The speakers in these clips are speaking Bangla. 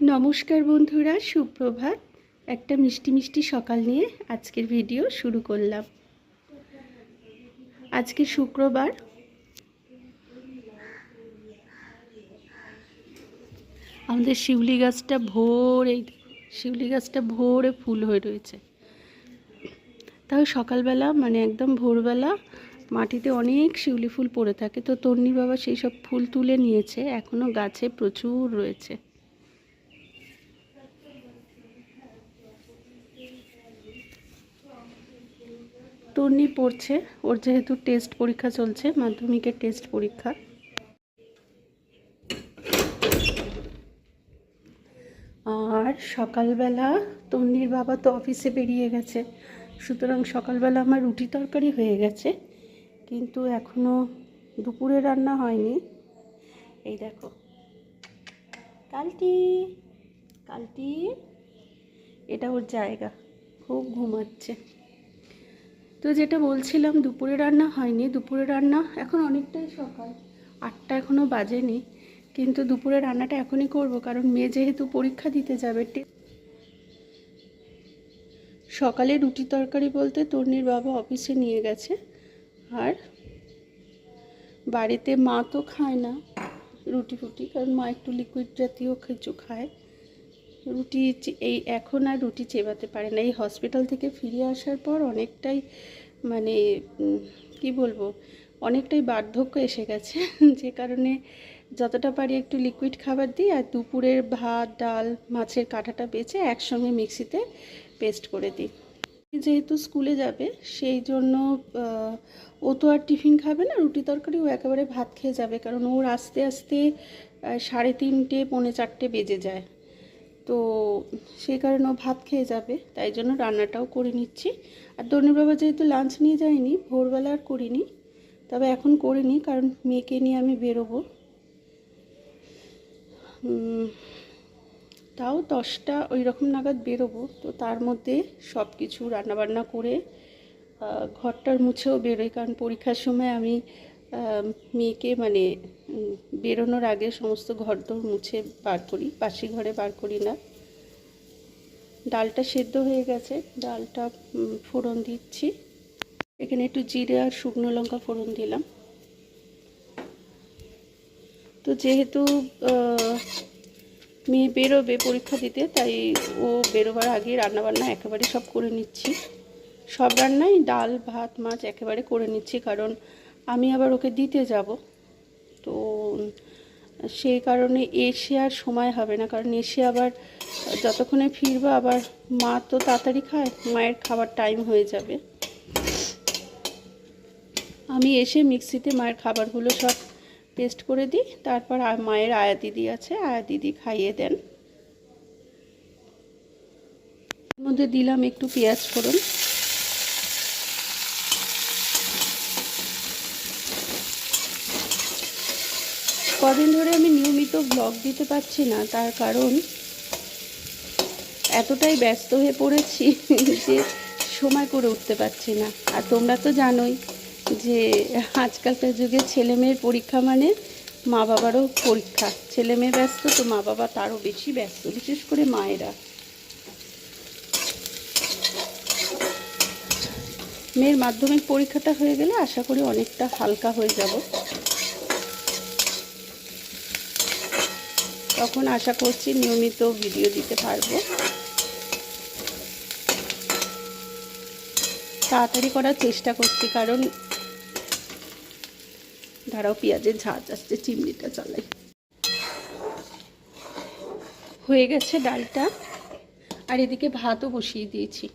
নমস্কার বন্ধুরা, সুপ্রভাত। একটা মিষ্টি মিষ্টি সকাল নিয়ে আজকের ভিডিও শুরু করলাম। আজকে শুক্রবার। আমাদের শিউলি গাছটা ভোরে, শিউলি গাছটা ভোরে ফুল হয়ে রয়েছে। তাও সকালবেলা মানে একদম ভোরবেলা, মাটিতে অনেক শিউলি ফুল পড়ে থাকে। তো তন্নির বাবা সেই সব ফুল তুলে নিয়েছে। এখনও গাছে প্রচুর রয়েছে। তন্নি পড়ছে। ওর যেহেতু টেস্ট পরীক্ষা চলছে, মাধ্যমিকের টেস্ট পরীক্ষা। আর সকালবেলা তন্নির বাবা তো অফিসে বেরিয়ে গেছে। সুতরাং সকালবেলা আমার রুটি তরকারি হয়ে গেছে। কিন্তু এখনও দুপুরে রান্না হয়নি। এই দেখো। কালটি কালটি, এটা ওর জায়গা। খুব ঘুমাচ্ছে। তো যেটা বলছিলাম, দুপুরে রান্না হয়নি। দুপুরে রান্না এখন অনেকটাই সকাল। আটটা এখনও বাজেনি, কিন্তু দুপুরে রান্নাটা এখনই করব, কারণ মেয়ে যেহেতু পরীক্ষা দিতে যাবে সকালে রুটি তরকারি বলতে তর্নির বাবা অফিসে নিয়ে গেছে। আর বাড়িতে মা তো খায় না রুটি ফুটি, কারণ মা একটু লিকুইড জাতীয় কিছু খায়। রুটি এই এখন আর রুটি চেবাতে পারে না। এই হসপিটাল থেকে ফিরে আসার পর অনেকটাই মানে কি বলব, অনেকটাই বার্ধক্য এসে গেছে। যে কারণে যতটা পারি একটু লিকুইড খাবার দিই আর দুপুরের ভাত, ডাল, মাছের কাঁটাটা বেছে একসঙ্গে মিক্সিতে পেস্ট করে দিই। যেহেতু স্কুলে যাবে, সেই জন্য ও তো আর টিফিন খাবে না, রুটি তরকারি ও একেবারে ভাত খেয়ে যাবে। কারণ ওর আস্তে আস্তে সাড়ে তিনটে, পৌনে চারটে বেজে যায়। তো সেই কারণে ও ভাত খেয়ে যাবে, তাই জন্য রান্নাটাও করে নিচ্ছি। আর দর্ণি বাবা যেহেতু লাঞ্চ নিয়ে যায়নি, ভোরবেলা আর করিনি, তবে এখন করিনি কারণ মেয়েকে নিয়ে আমি বেরোবো। তাও দশটা ওই রকম নাগাদ বেরোবো, তো তার মধ্যে সব কিছু রান্নাবান্না করে ঘরটার মুছেও বেরোই, কারণ পরীক্ষার সময় আমি মেয়েকে মানে বেরোনোর আগে সমস্ত ঘর ঘরদোর মুছে বার করি। বাসি ঘরে বার করি না। ডালটা সেদ্ধ হয়ে গেছে। ডালটা ফোড়ন দিচ্ছি। এখানে একটু জিরে আর শুকনো লঙ্কা ফোড়ন দিলাম। তো যেহেতু মেয়ে বেরোবে পরীক্ষা দিতে, তাই ও বেরোবার আগে রান্নাবান্না একেবারে সব করে নিচ্ছি। সব রান্নাই ডাল, ভাত, মাছ একেবারে করে নিচ্ছি। কারণ আমি আবার ওকে দিতে যাব। তো, সেই কারণে এসে আর সময় হবে না। কারণ এসে আবার যতক্ষণে ফিরবো, আবার মা তো তাড়াতাড়ি খায়, মায়ের খাবার টাইম হয়ে যাবে। আমি এসে মিক্সিতে মায়ের খাবারগুলো সব পেস্ট করে দিই, তারপর মায়ের আয়া দিদি আছে, আয়া দিদি খাইয়ে দেন। মধ্যে দিলাম একটু পেঁয়াজ ফোড়ন। কদিন ধরে আমি নিয়মিত ব্লগ দিতে পারছি না, তার কারণ এতটাই ব্যস্ত হয়ে পড়েছি যে সময় করে উঠতে পারছি না। আর তোমরা তো জানোই যে আজকালকার যুগে ছেলে মেয়ের পরীক্ষা মানে মা বাবারও পরীক্ষা। ছেলে মেয়ে ব্যস্ত তো মা বাবা তারও বেশি ব্যস্ত, বিশেষ করে মায়েরা। মেয়ের মাধ্যমিক পরীক্ষাটা হয়ে গেলে আশা করি অনেকটা হালকা হয়ে যাব। তখন আশা করছি নিয়মিত ভিডিও দিতে পারব। তাড়াতাড়ি করার চেষ্টা করছি, কারণ দাঁড়াও, পেঁয়াজের ঝাঁজ আসছে, চিমনিটা চালাই। হয়ে গেছে ডালটা, আর এদিকে ভাতও বসিয়ে দিয়েছি।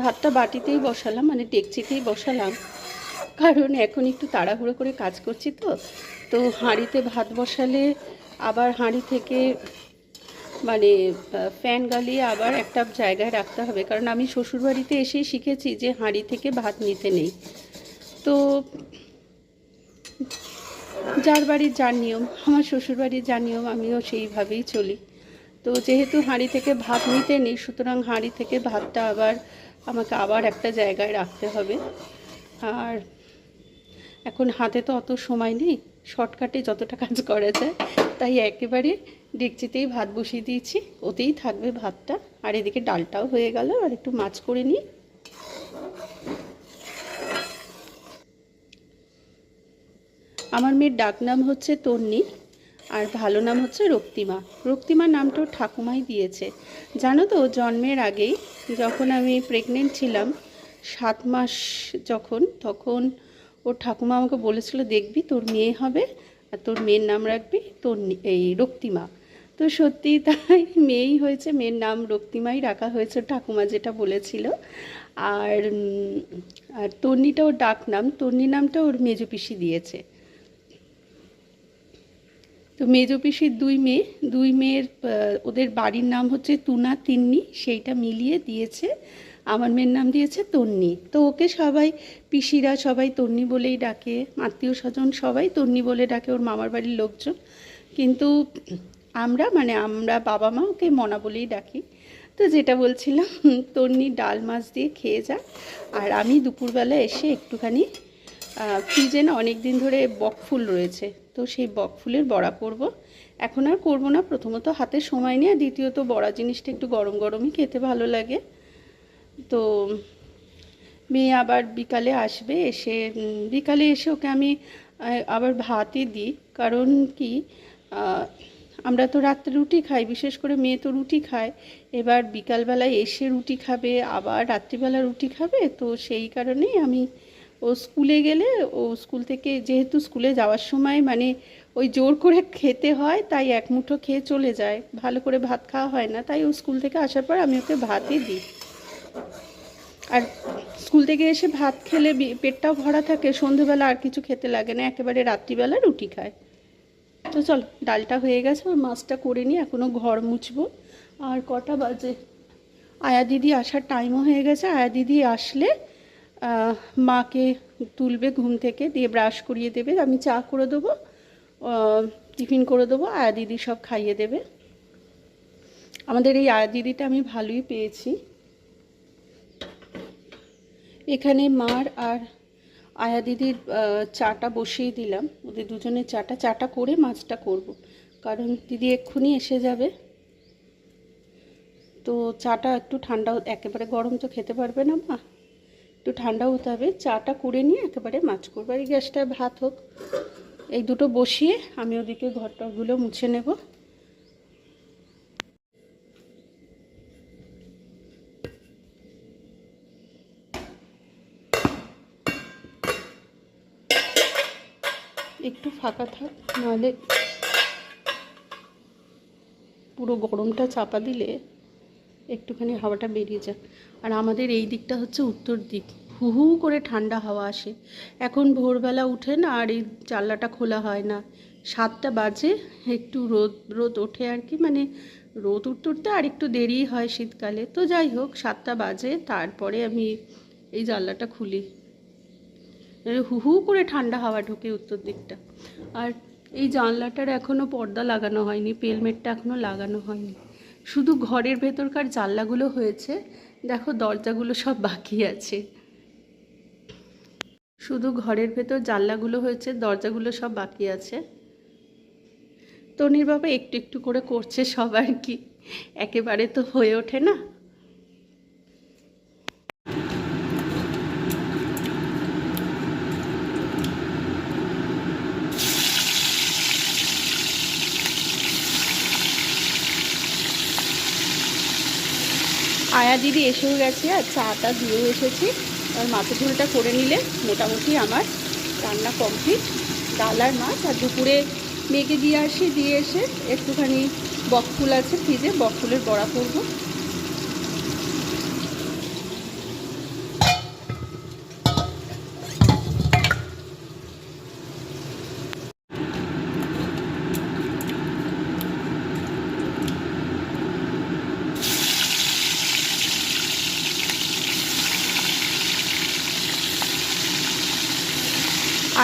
ভাতটা বাটিতেই বসালাম মানে ডেকচিতেই বসালাম, কারণ এখন একটু তাড়াহুড়ো করে কাজ করছি তো তো হাঁড়িতে ভাত বসালে আবার হাঁড়ি থেকে মানে ফ্যান গালিয়ে আবার একটা জায়গায় রাখতে হবে। কারণ আমি শ্বশুরবাড়িতে এসেই শিখেছি যে হাঁড়ি থেকে ভাত নিতে নেই। তো যার বাড়ির যার নিয়ম, আমার শ্বশুরবাড়ির যার নিয়ম, আমিও সেইভাবেই চলি। তো যেহেতু হাঁড়ি থেকে ভাত নিতে নেই, সুতরাং হাঁড়ি থেকে ভাতটা আবার আমাকে আবার একটা জায়গায় রাখতে হবে। আর এখন হাতে তো অত সময় নেই শর্টকাটে যতটা কাজ করা যায়, তাই একেবারে ডেকচিতেই ভাত বসিয়ে দিয়েছি, ওতেই থাকবে ভাতটা। আর এদিকে ডালটাও হয়ে গেল, আর একটু মাছ করে নিই। আমার মেয়ের ডাক নাম হচ্ছে তন্নি, আর ভালো নাম হচ্ছে রক্তিমা। রক্তিমা নামটাও ঠাকুমাই দিয়েছে। জানো তো, জন্মের আগেই যখন আমি প্রেগনেন্ট ছিলাম, সাত মাস যখন, তখন ওর ঠাকুমা আমাকে বলেছিল, দেখবি তোর মেয়ে হবে আর তোর মেয়ের নাম রাখবি তন্নি এই রক্তিমা। তো সত্যিই তাই মেয়েই হয়েছে, মেয়ের নাম রক্তিমাই রাখা হয়েছে ঠাকুমা যেটা বলেছিল। আর আর তন্নিটা ওর ডাক নাম তন্নি নামটা ওর মেজো পিসি দিয়েছে। তো মেজো পিসির দুই মেয়ে, দুই মেয়ের ওদের বাড়ির নাম হচ্ছে তুনা তিন্নি, সেইটা মিলিয়ে দিয়েছে। আমার মেয়ের নাম দিয়েছে তন্নি। তো ওকে সবাই, পিসিরা সবাই তন্নি বলেই ডাকে, আত্মীয় স্বজন সবাই তন্নি বলে ডাকে ওর মামার বাড়ির লোকজন। কিন্তু আমরা মানে আমরা বাবা মা ওকে মনা বলেই ডাকি। তো যেটা বলছিলাম, তন্নি ডাল মাছ দিয়ে খেয়ে যাক আর আমি দুপুরবেলা এসে একটুখানি ফ্রিজে না অনেক দিন ধরে বকফুল রয়েছে। তো সেই বকফুলের বড়া করব। এখন আর করব না, প্রথমত হাতে সময় নেই আর দ্বিতীয়ত বড়া জিনিসটা একটু গরম গরমই খেতে ভালো লাগে। তো মেয়ে আবার বিকালে আসবে, এসে বিকালে এসে ওকে আমি আবার ভাতই দিই। কারণ কি আমরা তো রাত্রে রুটি খাই, বিশেষ করে মেয়ে তো রুটি খায়। এবার বিকালবেলায় এসে রুটি খাবে, আবার রাত্রিবেলা রুটি খাবে। তো সেই কারণেই আমি, ও স্কুলে গেলে, ও স্কুল থেকে, যেহেতু স্কুলে যাওয়ার সময় মানে ওই জোর করে খেতে হয়, তাই এক মুঠো খেয়ে চলে যায়। ভালো করে ভাত খাওয়া হয় না, তাই ও স্কুল থেকে আসার পর আমি ওকে ভাতই দিই। আর স্কুল থেকে এসে ভাত খেলে পেটটাও ভরা থাকে, সন্ধেবেলা আর কিছু খেতে লাগে না, একেবারে রাত্রিবেলা রুটি খায়। তো চল, ডালটা হয়ে গেছে আর মাছটা করে নিই এখনও ঘর মুছবো। আর কটা বাজে? আয়া দিদি আসার টাইমও হয়ে গেছে, আয়া দিদি আসলে মাকে তুলবে ঘুম থেকে, দিয়ে ব্রাশ করিয়ে দেবে, আমি চা করে দেবো টিফিন করে দেবো, আয়া দিদি সব খাইয়ে দেবে। আমাদের এই আয়া দিদিটা আমি ভালোই পেয়েছি। এখানে মার আর আয়া দিদির চাটা বসিয়ে দিলাম। ওদের দুজনের চাটা চাটা করে মাছটা করব। কারণ দিদি এক্ষুনি এসে যাবে। তো চাটা একটু ঠান্ডা একেবারে গরম তো খেতে পারবে না মা। একটু ঠান্ডা হতে হবে। চাটা করে নিয়ে একেবারে মাছ করব। আর এই গ্যাসটায় ভাত হোক। এই দুটো বসিয়ে আমি ওদিকে ঘরটাগুলো মুছে নেব একটু ফাঁকা নাহলে পুরো গরমটা চাপা দিলে একটুখানি হাওয়াটা বেরিয়ে যায়। আর আমাদের এই দিকটা হচ্ছে উত্তর দিক। হু হু করে ঠান্ডা হাওয়া আসে। এখন ভোরবেলা উঠে না আর এই জানলাটা খোলা হয় না। সাতটা বাজে, একটু রোদ রোদ ওঠে আর কি। মানে রোদ উঠতে উঠতে আর একটু দেরি হয় শীতকালে। তো যাই হোক, সাতটা বাজে, তারপরে আমি এই জানলাটা খুলি। হু হু করে ঠান্ডা হাওয়া ঢোকে উত্তর দিকটা। আর এই জানলাটার এখনও পর্দা লাগানো হয়নি পেলমেটটা এখনও লাগানো হয়নি। শুধু ঘরের ভেতরকার জানলাগুলো হয়েছে, দেখো দরজাগুলো সব বাকি আছে। শুধু ঘরের ভেতর জানলাগুলো হয়েছে, দরজাগুলো সব বাকি আছে। তনির বাবা একটু একটু করে করছে সব আর কি, একেবারে তো হয়ে ওঠে না। আয়া দিদি এসেও গেছে আর চাটা দিয়েও এসেছি আর মাছের ঝোলটা করে নিলে মোটামুটি আমার রান্না কমপ্লিট। ডাল আর মাছ, আর দুপুরে মেয়েকে দিয়ে আসি, দিয়ে এসে একটুখানি বকফুল আছে, ফ্রিজে বকফুলের বড়া করব।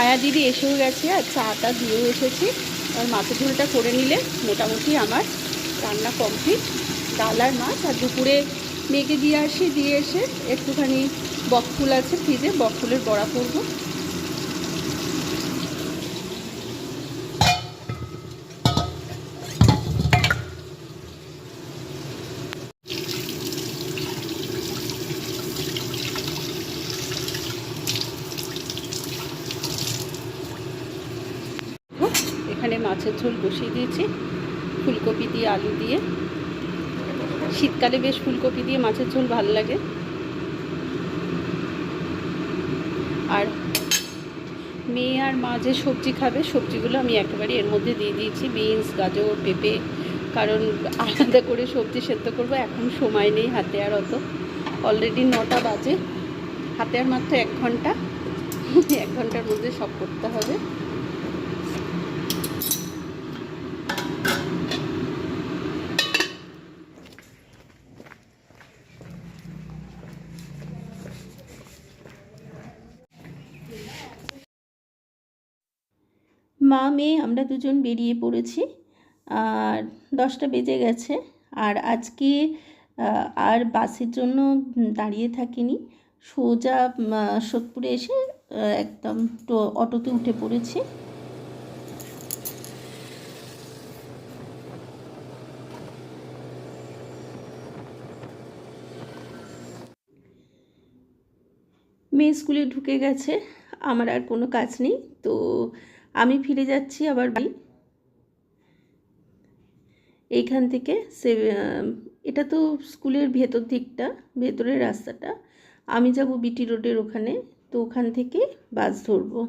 আয়া দিদি এসেও গেছে, আর চাটা দিয়েও এসেছি। আর মাছের ঝোলটা করে নিলে মোটামুটি আমার রান্না কমপ্লিট ডাল আর মাছ, আর দুপুরে মেয়েকে দিয়ে আসি, দিয়ে এসে একটুখানি বকফুল আছে ফ্রিজে, বকফুলের বড়া করব। মাছের ঝোল বসিয়ে দিয়েছি। ফুলকপি দিয়ে আলু দিয়ে। শীতকালে বেশ ফুলকপি দিয়ে মাছের ঝোল ভালো লাগে। আর মেয়ে আর মা যে সবজি খাবে, সবজিগুলো আমি একেবারে এর মধ্যে দিয়ে দিয়েছি। বিনস, গাজর, পেঁপে, কারণ আলাদা করে সবজি সেদ্ধ করব, এখন সময় নেই হাতে আর অত। অলরেডি নটা বাজে। হাতে আর মাত্র এক ঘণ্টা। এক ঘণ্টার মধ্যে সব করতে হবে। মা, মেয়ে, আমরা দুজন বেরিয়ে পড়েছি। আর দশটা বেজে গেছে। আর আজকে আর বাসের জন্য দাঁড়িয়ে থাকিনি। সোজা সোদপুরে এসে একদম অটোতে উঠে পড়েছি। মেয়ে স্কুলে ঢুকে গেছে। আমার আর কোনো কাজ নেই। তো আমি ফিরে যাচ্ছি, আবার বাড়ি। এইখান থেকে সে এটা তো স্কুলের ভেতর দিকটা, ভেতরের রাস্তাটা। আমি যাব বিটি রোডের ওখানে, তো ওখান থেকে বাস ধরবো।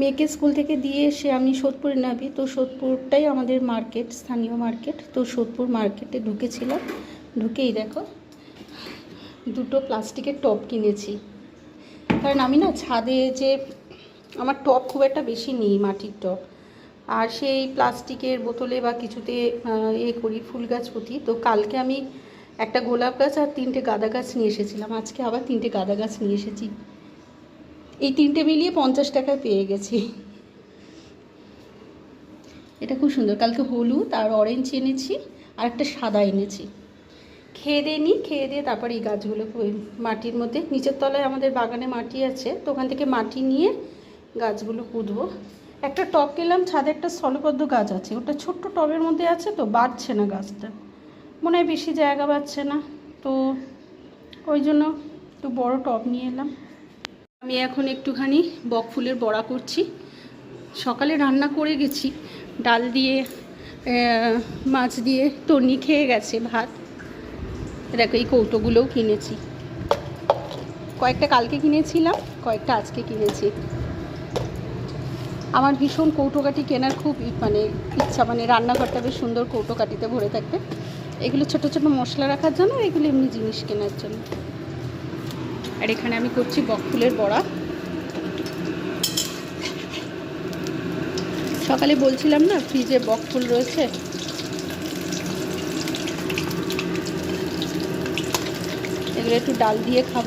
মেয়েকে স্কুল থেকে দিয়ে এসে আমি সোদপুরে নামি। তো সোদপুরটাই আমাদের মার্কেট, স্থানীয় মার্কেট। তো সোদপুর মার্কেটে ঢুকেছিলাম। ঢুকেই দেখো, দুটো প্লাস্টিকের টব কিনেছি। কারণ আমি না ছাদে যে, আমার টব খুব একটা বেশি নেই মাটির টব। আর সেই প্লাস্টিকের বোতলে বা কিছুতে এ করি ফুল গাছ পুঁতি। তো কালকে আমি একটা গোলাপ গাছ আর তিনটে গাঁদা গাছ নিয়ে এসেছিলাম। আজকে আবার তিনটে গাঁদা গাছ নিয়ে এসেছি। এই তিনটে মিলিয়ে পঞ্চাশ টাকায় পেয়ে গেছি। এটা খুব সুন্দর। কালকে হলুদ আর অরেঞ্জ এনেছি আর একটা সাদা এনেছি। খেয়ে দিয়ে নিই, খেয়ে দিয়ে তারপর এই গাছগুলো মাটির মধ্যে, নিচের তলায় আমাদের বাগানে মাটি আছে, তো ওখান থেকে মাটি নিয়ে গাছগুলো পুঁতবো একটা টব কিনলাম, ছাদে একটা স্থলপদ্ম গাছ আছে, ওটা ছোট্ট টবের মধ্যে আছে তো, বাড়ছে না গাছটা। মনে হয় বেশি জায়গা পাচ্ছে না, তো ওই জন্য একটু বড় টব নিয়ে এলাম। আমি এখন একটুখানি বক ফুলের বড়া করছি। সকালে রান্না করে গেছি। ডাল দিয়ে মাছ দিয়ে তর্নি খেয়ে গেছে ভাত। দেখো এই কৌটোগুলোও কিনেছি। কয়েকটা কালকে কিনেছিলাম, কয়েকটা আজকে কিনেছি। আমার ভীষণ কৌটোকাটি কেনার খুব মানে ইচ্ছা মানে রান্নাঘরটা বেশ সুন্দর কৌটোকাটিতে ভরে থাকবে এগুলো ছোট ছোট মশলা রাখার জন্য এগুলো এমনি জিনিস কেনার জন্য। আর এখানে আমি করছি বকফুলের বড়া। সকালে বলছিলাম না, ফ্রিজে বকফুল রয়েছে? এগুলো একটু ডাল দিয়ে খাব।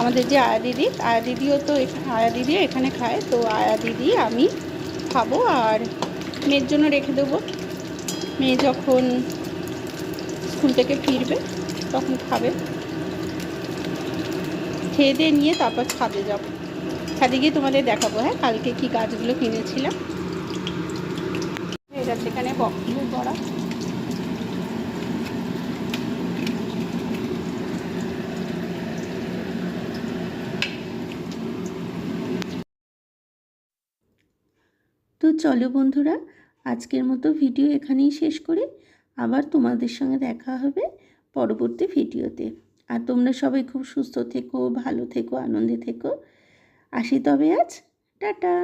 আমাদের যে আয়া দিদি, আয়া দিদিও তো আয়া দিদিও এখানে খায়, তো আয়া দিদি আমি খাব আর মেয়ের জন্য রেখে দেবো। মেয়ে যখন স্কুল থেকে ফিরবে, তখন খাবে। খেয়ে দিয়ে নিয়ে তারপর ছাদে যাব। ছাদে গিয়ে তোমাদের দেখাবো হ্যাঁ কালকে কি গাছগুলো কিনেছিলাম। গেছে এখানে বকফুলের বড়া। তো চলো বন্ধুরা, আজকের মতো ভিডিও এখানেই শেষ করে। আবার তোমাদের সঙ্গে দেখা হবে পরবর্তী ভিডিওতে। আর তোমরা সবাই খুব সুস্থ থেকো, ভালো থেকো, আনন্দে থেকো। আসি তবে আজ। টাটা।